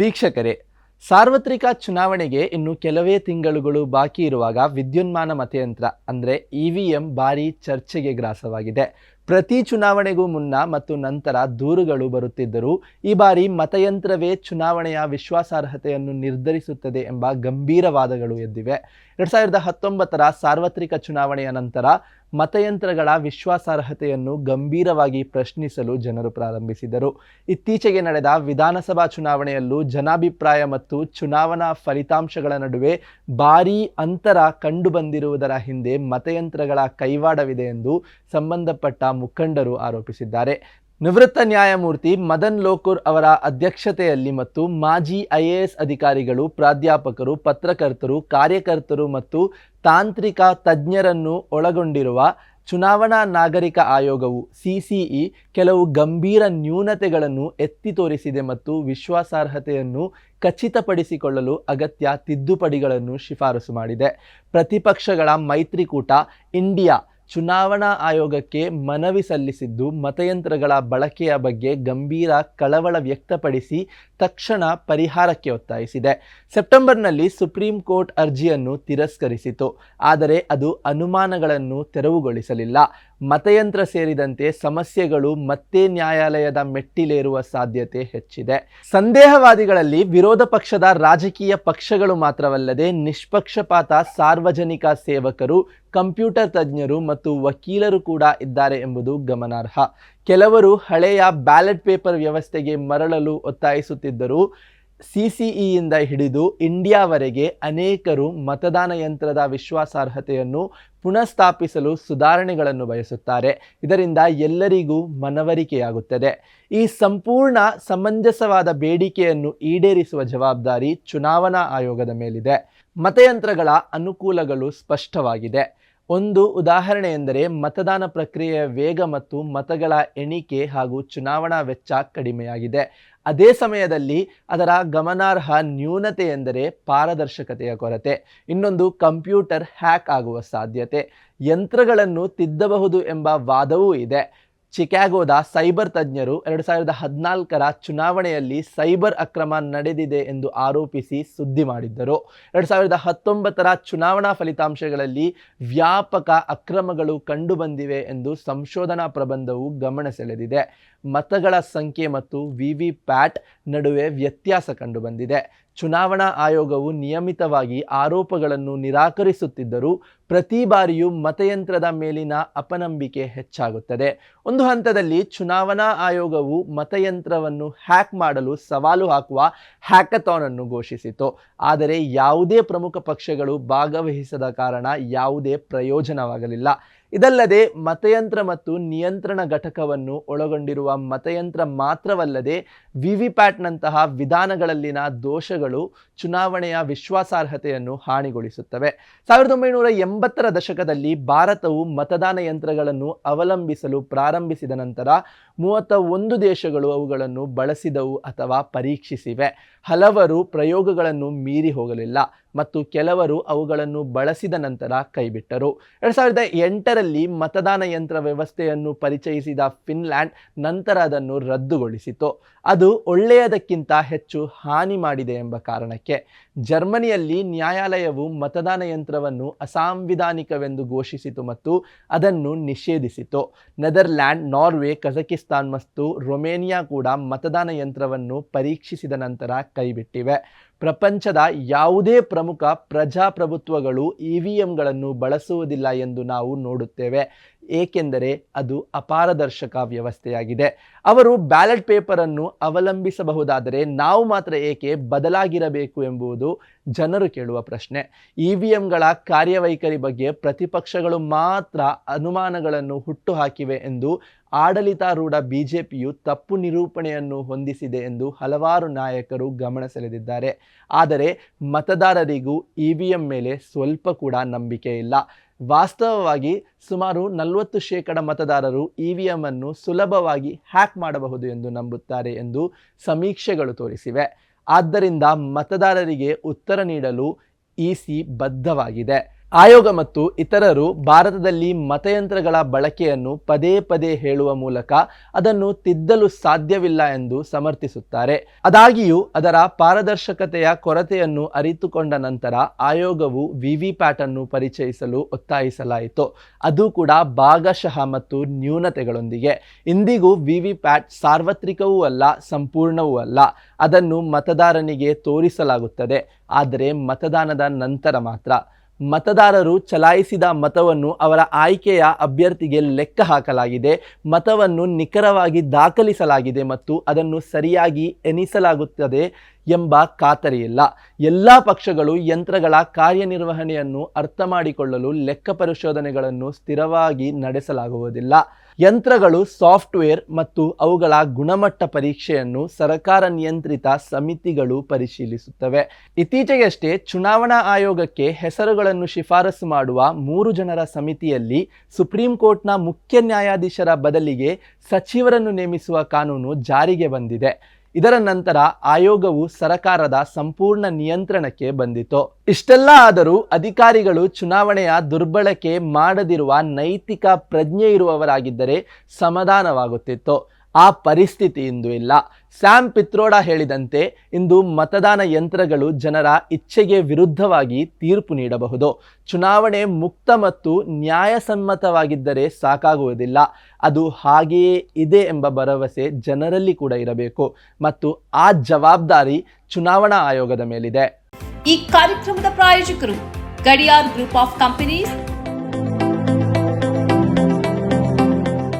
ವೀಕ್ಷಕರೇ, ಸಾರ್ವತ್ರಿಕ ಚುನಾವಣೆಗೆ ಇನ್ನು ಕೆಲವೇ ತಿಂಗಳುಗಳು ಬಾಕಿ ಇರುವಾಗ ವಿದ್ಯುನ್ಮಾನ ಮತಯಂತ್ರ, ಅಂದರೆ ಇ ವಿ ಎಂ ಭಾರಿ ಚರ್ಚೆಗೆ ಗ್ರಾಸವಾಗಿದೆ. ಪ್ರತಿ ಚುನಾವಣೆಗೂ ಮುನ್ನ ಮತ್ತು ನಂತರ ದೂರುಗಳು ಬರುತ್ತಿದ್ದರೂ ಈ ಬಾರಿ ಮತಯಂತ್ರವೇ ಚುನಾವಣೆಯ ವಿಶ್ವಾಸಾರ್ಹತೆಯನ್ನು ನಿರ್ಧರಿಸುತ್ತದೆ ಎಂಬ ಗಂಭೀರ ವಾದಗಳು ಎದ್ದಿವೆ. ಎರಡ್ ಸಾವಿರದ ಹತ್ತೊಂಬತ್ತರ ಸಾರ್ವತ್ರಿಕ ಚುನಾವಣೆಯ ನಂತರ ಮತಯಂತ್ರಗಳ ವಿಶ್ವಾಸಾರ್ಹತೆಯನ್ನು ಗಂಭೀರವಾಗಿ ಪ್ರಶ್ನಿಸಲು ಜನರು ಪ್ರಾರಂಭಿಸಿದರು. ಇತ್ತೀಚೆಗೆ ನಡೆದ ವಿಧಾನಸಭಾ ಚುನಾವಣೆಯಲ್ಲೂ ಜನಾಭಿಪ್ರಾಯ ಮತ್ತು ಚುನಾವಣಾ ಫಲಿತಾಂಶಗಳ ನಡುವೆ ಭಾರೀ ಅಂತರ ಕಂಡುಬಂದಿರುವುದರ ಹಿಂದೆ ಮತಯಂತ್ರಗಳ ಕೈವಾಡವಿದೆ ಎಂದು ಸಂಬಂಧಪಟ್ಟ ಮುಖಂಡರು ಆರೋಪಿಸಿದ್ದಾರೆ. ನಿವೃತ್ತ ನ್ಯಾಯಮೂರ್ತಿ ಮದನ್ ಲೋಕುರ್ ಅವರ ಅಧ್ಯಕ್ಷತೆಯಲ್ಲಿ ಮತ್ತು ಮಾಜಿ ಐಎಎಸ್ ಅಧಿಕಾರಿಗಳು, ಪ್ರಾಧ್ಯಾಪಕರು, ಪತ್ರಕರ್ತರು, ಕಾರ್ಯಕರ್ತರು ಮತ್ತು ತಾಂತ್ರಿಕ ತಜ್ಞರನ್ನು ಒಳಗೊಂಡಿರುವ ಚುನಾವಣಾ ನಾಗರಿಕ ಆಯೋಗವು ಸಿಸಿಇ ಕೆಲವು ಗಂಭೀರ ನ್ಯೂನತೆಗಳನ್ನು ಎತ್ತಿ ತೋರಿಸಿದೆ ಮತ್ತು ವಿಶ್ವಾಸಾರ್ಹತೆಯನ್ನು ಖಚಿತಪಡಿಸಿಕೊಳ್ಳಲು ಅಗತ್ಯ ತಿದ್ದುಪಡಿಗಳನ್ನು ಶಿಫಾರಸು ಮಾಡಿದೆ. ಪ್ರತಿಪಕ್ಷಗಳ ಮೈತ್ರಿಕೂಟ, ಇಂಡಿಯಾ ಚುನಾವಣಾ ಆಯೋಗಕ್ಕೆ ಮನವಿ ಸಲ್ಲಿಸಿದ್ದು ಮತಯಂತ್ರಗಳ ಬಳಕೆಯ ಬಗ್ಗೆ ಗಂಭೀರ ಕಳವಳ ವ್ಯಕ್ತಪಡಿಸಿ ತಕ್ಷಣ ಪರಿಹಾರಕ್ಕೆ ಒತ್ತಾಯಿಸಿದೆ. ಸೆಪ್ಟೆಂಬರ್ನಲ್ಲಿ ಸುಪ್ರೀಂ ಕೋರ್ಟ್ ಅರ್ಜಿಯನ್ನು ತಿರಸ್ಕರಿಸಿತು. ಆದರೆ ಅದು ಅನುಮಾನಗಳನ್ನು ತೆರವುಗೊಳಿಸಲಿಲ್ಲ. ಮತಯಂತ್ರ ಸೇರಿದಂತೆ ಸಮಸ್ಯೆಗಳು ಮತ್ತೆ ನ್ಯಾಯಾಲಯದ ಮೆಟ್ಟಿಲೇರುವ ಸಾಧ್ಯತೆ ಹೆಚ್ಚಿದೆ. ಸಂದೇಹವಾದಿಗಳಲ್ಲಿ ವಿರೋಧ ಪಕ್ಷದ ರಾಜಕೀಯ ಪಕ್ಷಗಳು ಮಾತ್ರವಲ್ಲದೆ ನಿಷ್ಪಕ್ಷಪಾತ ಸಾರ್ವಜನಿಕ ಸೇವಕರು, ಕಂಪ್ಯೂಟರ್ ತಜ್ಞರು ಮತ್ತು ವಕೀಲರು ಕೂಡ ಇದ್ದಾರೆ ಎಂಬುದು ಗಮನಾರ್ಹ. ಕೆಲವರು ಹಳೆಯ ಬ್ಯಾಲೆಟ್ ಪೇಪರ್ ವ್ಯವಸ್ಥೆಗೆ ಮರಳಲು ಒತ್ತಾಯಿಸುತ್ತಿದ್ದರು. ಸಿಸಿಇಯಿಂದ ಹಿಡಿದು ಇಂಡಿಯಾವರೆಗೆ ಅನೇಕರು ಮತದಾನ ಯಂತ್ರದ ವಿಶ್ವಾಸಾರ್ಹತೆಯನ್ನು ಪುನಃಸ್ಥಾಪಿಸಲು ಸುಧಾರಣೆಗಳನ್ನು ಬಯಸುತ್ತಾರೆ. ಇದರಿಂದ ಎಲ್ಲರಿಗೂ ಮನವರಿಕೆಯಾಗುತ್ತದೆ. ಈ ಸಂಪೂರ್ಣ ಸಮಂಜಸವಾದ ಬೇಡಿಕೆಯನ್ನು ಈಡೇರಿಸುವ ಜವಾಬ್ದಾರಿ ಚುನಾವಣಾ ಆಯೋಗದ ಮೇಲಿದೆ. ಮತಯಂತ್ರಗಳ ಅನುಕೂಲಗಳು ಸ್ಪಷ್ಟವಾಗಿದೆ. ಒಂದು ಉದಾಹರಣೆ ಎಂದರೆ ಮತದಾನ ಪ್ರಕ್ರಿಯೆಯ ವೇಗ ಮತ್ತು ಮತಗಳ ಎಣಿಕೆ ಹಾಗೂ ಚುನಾವಣಾ ವೆಚ್ಚ ಕಡಿಮೆಯಾಗಿದೆ. ಅದೇ ಸಮಯದಲ್ಲಿ ಅದರ ಗಮನಾರ್ಹ ನ್ಯೂನತೆ ಎಂದರೆ ಪಾರದರ್ಶಕತೆಯ ಕೊರತೆ. ಇನ್ನೊಂದು ಕಂಪ್ಯೂಟರ್ ಹ್ಯಾಕ್ ಆಗುವ ಸಾಧ್ಯತೆ. ಯಂತ್ರಗಳನ್ನು ತಿದ್ದಬಹುದು ಎಂಬ ವಾದವೂ ಇದೆ. ಚಿಕಾಗೋದ ಸೈಬರ್ ತಜ್ಞರು ಎರಡು ಸಾವಿರದ ಹದಿನಾಲ್ಕರ ಚುನಾವಣೆಯಲ್ಲಿ ಸೈಬರ್ ಅಕ್ರಮ ನಡೆದಿದೆ ಎಂದು ಆರೋಪಿಸಿ ಸುದ್ದಿ ಮಾಡಿದ್ದರು. ಎರಡು ಸಾವಿರದ ಹತ್ತೊಂಬತ್ತರ ಚುನಾವಣಾ ಫಲಿತಾಂಶಗಳಲ್ಲಿ ವ್ಯಾಪಕ ಅಕ್ರಮಗಳು ಕಂಡುಬಂದಿವೆ ಎಂದು ಸಂಶೋಧನಾ ಪ್ರಬಂಧವು ಗಮನ ಸೆಳೆದಿದೆ ಮತಗಳ ಸಂಖ್ಯೆ ಮತ್ತು ವಿ ಪ್ಯಾಟ್ ನಡುವೆ ವ್ಯತ್ಯಾಸ ಕಂಡುಬಂದಿದೆ. ಚುನಾವಣಾ ಆಯೋಗವು ನಿಯಮಿತವಾಗಿ ಆರೋಪಗಳನ್ನು ನಿರಾಕರಿಸುತ್ತಿದ್ದರೂ ಪ್ರತಿ ಬಾರಿಯೂ ಮತಯಂತ್ರದ ಮೇಲಿನ ಅಪನಂಬಿಕೆ ಹೆಚ್ಚಾಗುತ್ತದೆ. ಒಂದು ಹಂತದಲ್ಲಿ ಚುನಾವಣಾ ಆಯೋಗವು ಮತಯಂತ್ರವನ್ನು ಹ್ಯಾಕ್ ಮಾಡಲು ಸವಾಲು ಹಾಕುವ ಹ್ಯಾಕಥಾನ್ ಅನ್ನು ಘೋಷಿಸಿತು. ಆದರೆ ಯಾವುದೇ ಪ್ರಮುಖ ಪಕ್ಷಗಳು ಭಾಗವಹಿಸದ ಕಾರಣ ಯಾವುದೇ ಪ್ರಯೋಜನವಾಗಲಿಲ್ಲ. ಇದಲ್ಲದೆ ಮತಯಂತ್ರ ಮತ್ತು ನಿಯಂತ್ರಣ ಘಟಕವನ್ನು ಒಳಗೊಂಡಿರುವ ಮತಯಂತ್ರ ಮಾತ್ರವಲ್ಲದೆ ವಿವಿಪ್ಯಾಟ್ನಂತಹ ವಿಧಾನಗಳಲ್ಲಿನ ದೋಷಗಳು ಚುನಾವಣೆಯ ವಿಶ್ವಾಸಾರ್ಹತೆಯನ್ನು ಹಾನಿಗೊಳಿಸುತ್ತವೆ. ಸಾವಿರದ ಒಂಬೈನೂರ ಎಂಬತ್ತರ ದಶಕದಲ್ಲಿ ಭಾರತವು ಮತದಾನ ಯಂತ್ರಗಳನ್ನು ಅವಲಂಬಿಸಲು ಪ್ರಾರಂಭಿಸಿದ ನಂತರ ಮೂವತ್ತ ಒಂದು ದೇಶಗಳು ಅವುಗಳನ್ನು ಬಳಸಿದವು ಅಥವಾ ಪರೀಕ್ಷಿಸಿವೆ. ಹಲವರು ಪ್ರಯೋಗಗಳನ್ನು ಮೀರಿ ಹೋಗಲಿಲ್ಲ. ಮತ್ತು ಕೆಲವರು ಅವುಗಳನ್ನು ಬಳಸಿದ ನಂತರ ಕೈಬಿಟ್ಟರು. ಎರಡು ಸಾವಿರದ ಎಂಟರಲ್ಲಿ ಮತದಾನ ಯಂತ್ರ ವ್ಯವಸ್ಥೆಯನ್ನು ಪರಿಚಯಿಸಿದ ಫಿನ್ಲ್ಯಾಂಡ್ ನಂತರ ಅದನ್ನು ರದ್ದುಗೊಳಿಸಿತು. ಅದು ಒಳ್ಳೆಯದಕ್ಕಿಂತ ಹೆಚ್ಚು ಹಾನಿ ಮಾಡಿದೆ ಎಂಬ ಕಾರಣಕ್ಕೆ ಜರ್ಮನಿಯಲ್ಲಿ ನ್ಯಾಯಾಲಯವು ಮತದಾನ ಯಂತ್ರವನ್ನು ಅಸಾಂವಿಧಾನಿಕವೆಂದು ಘೋಷಿಸಿತು ಮತ್ತು ಅದನ್ನು ನಿಷೇಧಿಸಿತು. ನೆದರ್ಲ್ಯಾಂಡ್, ನಾರ್ವೆ, ಕಜಕಿಸ್ತಾನ್ ಮತ್ತು ರೊಮೇನಿಯಾ ಕೂಡ ಮತದಾನ ಯಂತ್ರವನ್ನು ಪರೀಕ್ಷಿಸಿದ ನಂತರ ಕೈಬಿಟ್ಟಿವೆ. ಪ್ರಪಂಚದ ಯಾವುದೇ ಪ್ರಮುಖ ಪ್ರಜಾಪ್ರಭುತ್ವಗಳು ಇ ವಿ ಎಂಗಳನ್ನು ಬಳಸುವುದಿಲ್ಲ ಎಂದು ನಾವು ನೋಡುತ್ತೇವೆ. ಏಕೆಂದರೆ ಅದು ಅಪಾರದರ್ಶಕ ವ್ಯವಸ್ಥೆಯಾಗಿದೆ. ಅವರು ಬ್ಯಾಲೆಟ್ ಪೇಪರನ್ನು ಅವಲಂಬಿಸಬಹುದಾದರೆ ನಾವು ಮಾತ್ರ ಏಕೆ ಬದಲಾಗಿರಬೇಕು ಎಂಬುದು ಜನರು ಕೇಳುವ ಪ್ರಶ್ನೆ. ಇ ವಿ ಎಂಗಳ ಕಾರ್ಯವೈಖರಿ ಬಗ್ಗೆ ಪ್ರತಿಪಕ್ಷಗಳು ಮಾತ್ರ ಅನುಮಾನಗಳನ್ನು ಹುಟ್ಟುಹಾಕಿವೆ ಎಂದು ಆಡಳಿತಾರೂಢ ಬಿಜೆಪಿಯು ತಪ್ಪು ನಿರೂಪಣೆಯನ್ನು ಹೊಂದಿಸಿದೆ ಎಂದು ಹಲವಾರು ನಾಯಕರು ಗಮನ ಸೆಳೆದಿದ್ದಾರೆ. ಆದರೆ ಮತದಾರರಿಗೂ ಇ ವಿ ಎಂ ಮೇಲೆ ಸ್ವಲ್ಪ ಕೂಡ ನಂಬಿಕೆ ಇಲ್ಲ. ವಾಸ್ತವವಾಗಿ ಸುಮಾರು ನಲವತ್ತು ಶೇಕಡ ಮತದಾರರು ಇ ವಿ ಎಂ ಅನ್ನು ಸುಲಭವಾಗಿ ಹ್ಯಾಕ್ ಮಾಡಬಹುದು ಎಂದು ನಂಬುತ್ತಾರೆ ಎಂದು ಸಮೀಕ್ಷೆಗಳು ತೋರಿಸಿವೆ. ಆದ್ದರಿಂದ ಮತದಾರರಿಗೆ ಉತ್ತರ ನೀಡಲು ಇ ಸಿ ಬದ್ಧವಾಗಿದೆ. ಆಯೋಗ ಮತ್ತು ಇತರರು ಭಾರತದಲ್ಲಿ ಮತಯಂತ್ರಗಳ ಬಳಕೆಯನ್ನು ಪದೇ ಪದೇ ಹೇಳುವ ಮೂಲಕ ಅದನ್ನು ತಿದ್ದಲು ಸಾಧ್ಯವಿಲ್ಲ ಎಂದು ಸಮರ್ಥಿಸುತ್ತಾರೆ. ಅದಾಗಿಯೂ ಅದರ ಪಾರದರ್ಶಕತೆಯ ಕೊರತೆಯನ್ನು ಅರಿತುಕೊಂಡ ನಂತರ ಆಯೋಗವು ವಿವಿಪ್ಯಾಟ್ ಅನ್ನು ಪರಿಚಯಿಸಲು ಒತ್ತಾಯಿಸಲಾಯಿತು. ಅದು ಕೂಡ ಭಾಗಶಃ ಮತ್ತು ನ್ಯೂನತೆಗಳೊಂದಿಗೆ. ಇಂದಿಗೂ ವಿವಿಪ್ಯಾಟ್ ಸಾರ್ವತ್ರಿಕವೂ ಅಲ್ಲ, ಸಂಪೂರ್ಣವೂ ಅಲ್ಲ. ಅದನ್ನು ಮತದಾರನಿಗೆ ತೋರಿಸಲಾಗುತ್ತದೆ. ಆದರೆ ಮತದಾನದ ನಂತರ ಮಾತ್ರ. ಮತದಾರರು ಚಲಾಯಿಸಿದ ಮತವನ್ನು ಅವರ ಆಯ್ಕೆಯ ಅಭ್ಯರ್ಥಿಗೆ ಲೆಕ್ಕ ಹಾಕಲಾಗಿದೆ. ಮತವನ್ನು ನಿಖರವಾಗಿ ದಾಖಲಿಸಲಾಗಿದೆ ಮತ್ತು ಅದನ್ನು ಸರಿಯಾಗಿ ಎನಿಸಲಾಗುತ್ತದೆ ಎಂಬ ಖಾತರಿಯಿಲ್ಲ. ಎಲ್ಲ ಪಕ್ಷಗಳು ಯಂತ್ರಗಳ ಕಾರ್ಯನಿರ್ವಹಣೆಯನ್ನು ಅರ್ಥ ಮಾಡಿಕೊಳ್ಳಲು ಲೆಕ್ಕ ಪರಿಶೋಧನೆಗಳನ್ನು ಸ್ಥಿರವಾಗಿ ನಡೆಸಲಾಗುವುದಿಲ್ಲ. ಯಂತ್ರಗಳು, ಸಾಫ್ಟ್ವೇರ್ ಮತ್ತು ಅವುಗಳ ಗುಣಮಟ್ಟ ಪರೀಕ್ಷೆಯನ್ನು ಸರ್ಕಾರ ನಿಯಂತ್ರಿತ ಸಮಿತಿಗಳು ಪರಿಶೀಲಿಸುತ್ತವೆ. ಇತ್ತೀಚೆಗಷ್ಟೇ ಚುನಾವಣಾ ಆಯೋಗಕ್ಕೆ ಹೆಸರುಗಳನ್ನು ಶಿಫಾರಸು ಮಾಡುವ ಮೂರು ಜನರ ಸಮಿತಿಯಲ್ಲಿ ಸುಪ್ರೀಂ ಕೋರ್ಟ್ನ ಮುಖ್ಯ ನ್ಯಾಯಾಧೀಶರ ಬದಲಿಗೆ ಸಚಿವರನ್ನು ನೇಮಿಸುವ ಕಾನೂನು ಜಾರಿಗೆ ಬಂದಿದೆ. ಇದರ ನಂತರ ಆಯೋಗವು ಸರಕಾರದ ಸಂಪೂರ್ಣ ನಿಯಂತ್ರಣಕ್ಕೆ ಬಂದಿತು. ಇಷ್ಟೆಲ್ಲ ಆದರೂ ಅಧಿಕಾರಿಗಳು ಚುನಾವಣೆಯ ದುರ್ಬಳಕೆ ಮಾಡದಿರುವ ನೈತಿಕ ಪ್ರಜ್ಞೆ ಇರುವವರಾಗಿದ್ದರೆ ಸಮಾಧಾನವಾಗುತ್ತಿತ್ತು. ಆ ಪರಿಸ್ಥಿತಿ ಇಂದು ಇಲ್ಲ. ಸ್ಯಾಮ್ ಪಿತ್ರೋಡ ಹೇಳಿದಂತೆ ಇಂದು ಮತದಾನ ಯಂತ್ರಗಳು ಜನರ ಇಚ್ಛೆಗೆ ವಿರುದ್ಧವಾಗಿ ತೀರ್ಪು ನೀಡಬಹುದು. ಚುನಾವಣೆ ಮುಕ್ತ ಮತ್ತು ನ್ಯಾಯಸಮ್ಮತವಾಗಿದ್ದರೆ ಸಾಕಾಗುವುದಿಲ್ಲ. ಅದು ಹಾಗೆಯೇ ಇದೆ ಎಂಬ ಭರವಸೆ ಜನರಲ್ಲಿ ಕೂಡ ಇರಬೇಕು. ಮತ್ತು ಆ ಜವಾಬ್ದಾರಿ ಚುನಾವಣಾ ಆಯೋಗದ ಮೇಲಿದೆ. ಈ ಕಾರ್ಯಕ್ರಮದ ಪ್ರಾಯೋಜಕರು Gadiar group of companies